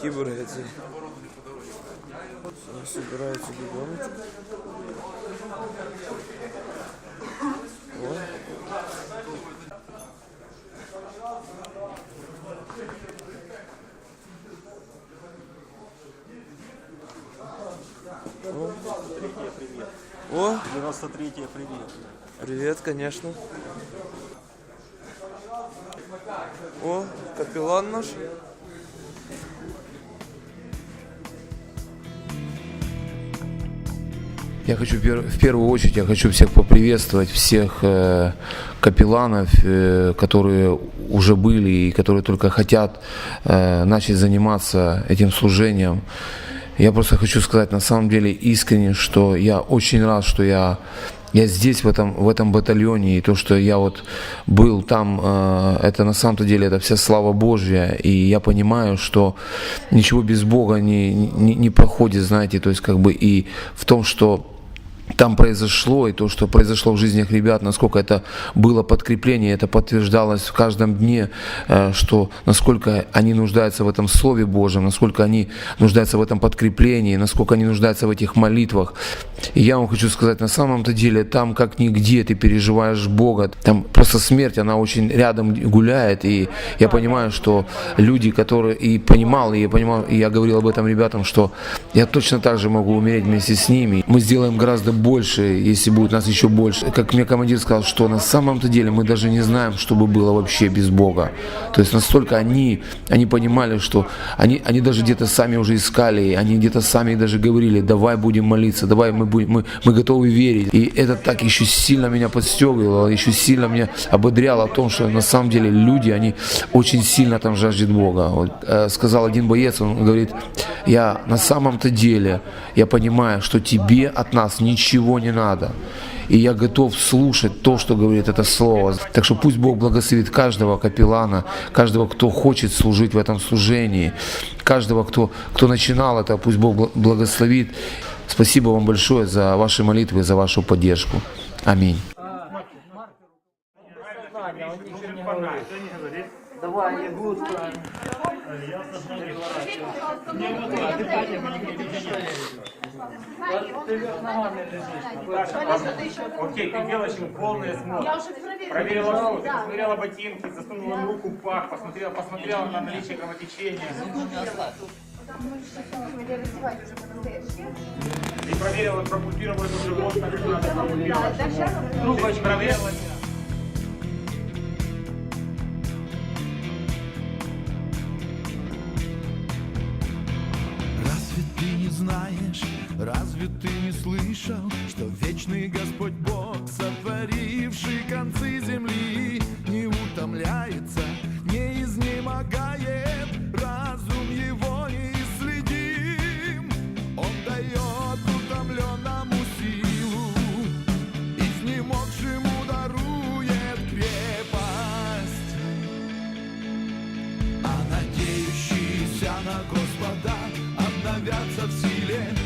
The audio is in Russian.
кіборги ці. Вони собираються бігоночку. О. О, 93-е, привет. привет, конечно. О, капеллан наш. Я хочу в пер- в первую очередь я хочу всех поприветствовать, всех э, капелланов, э, которые уже были и которые только хотят э, начать заниматься этим служением. Я просто хочу сказать на самом деле искренне, что я очень рад, что я я здесь в этом в этом батальоне и то, что я вот был там, э, это на самом-то деле это вся слава Божья, и я понимаю, что ничего без Бога не не, не проходит, знаете, то есть как бы и в том, что там произошло, и то, что произошло в жизнях ребят, насколько это было подкрепление, это подтверждалось в каждом дне, э, что насколько они нуждаются в этом Слове Божьем, насколько они нуждаются в этом подкреплении, насколько они нуждаются в этих молитвах. И я вам хочу сказать, на самом-то деле, там как нигде ты переживаешь Бога, там просто смерть, она очень рядом гуляет, и я понимаю, что люди, которые и понимал, и я понимал, и я говорил об этом ребятам, что я точно так же могу умереть вместе с ними. Мы сделаем гораздо больше, если будет нас еще больше. Как мне командир сказал, что на самом-то деле мы даже не знаем, что бы было вообще без Бога. То есть настолько они, они понимали, что они, они даже где-то сами уже искали, они где-то сами даже говорили, давай будем молиться, давай мы будем, мы, мы готовы верить. И это так еще сильно меня подстегивало, еще сильно меня ободряло о том, что на самом деле люди, они очень сильно там жаждут Бога. Вот, э, сказал один боец, он говорит, я на самом-то деле, я понимаю, что тебе от нас ничего не надо. И я готов слушать то, что говорит это слово. Так что пусть Бог благословит каждого капеллана, каждого, кто хочет служить в этом служении, каждого, кто, кто начинал это, пусть Бог бл- благословит. Спасибо вам большое за ваши молитвы, за вашу поддержку. Аминь. Давай, ногами лежишь. Окей, ты делаешь ему полный осмотр. Я уже проверила. Да. посмотрела ботинки, засунула руку в пах, посмотрела, посмотрела на наличие кровотечения. И проверила, пропульпировала ему живот, так надо живот. Трубочку проверила. Знаешь, разве ты не слышал, что вечный Господь Бог, сотворивший концы Господа обновятся в силе,